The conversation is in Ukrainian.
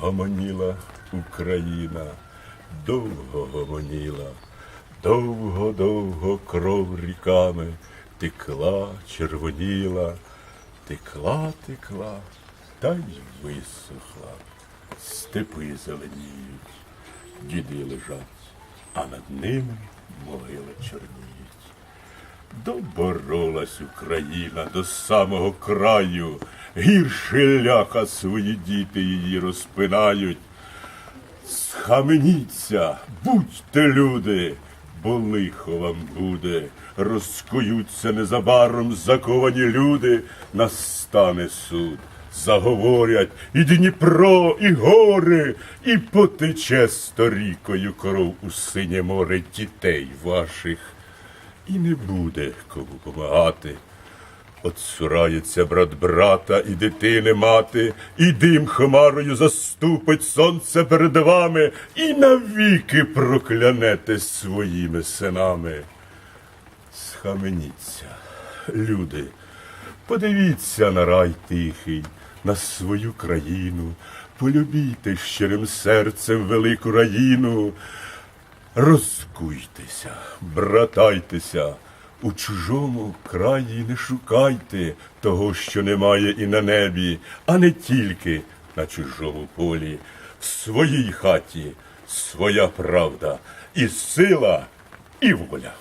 Гомоніла Україна, довго гомоніла, довго-довго кров ріками текла, червоніла, текла, текла, та й висохла. Степи зеленіють, діди лежать, а над ними могили чорніють. Доборолась Україна до самого краю, гірше ляха свої діти її розпинають. Схаменіться, будьте люди, бо лихо вам буде, розкуються незабаром заковані люди, настане суд. Заговорять і Дніпро, і гори, і потече сторікою кров у синє море дітей ваших і не буде кому помагати. Отсурається брат брата і дитини мати, і дим хмарою заступить сонце перед вами, і навіки проклянете своїми синами. Схаменіться, люди, подивіться на рай тихий, на свою країну, полюбійте щирим серцем велику раїну. Розкуйтеся, братайтеся, у чужому краї не шукайте того, що немає і на небі, а не тільки на чужому полі. В своїй хаті своя правда, і сила, і воля.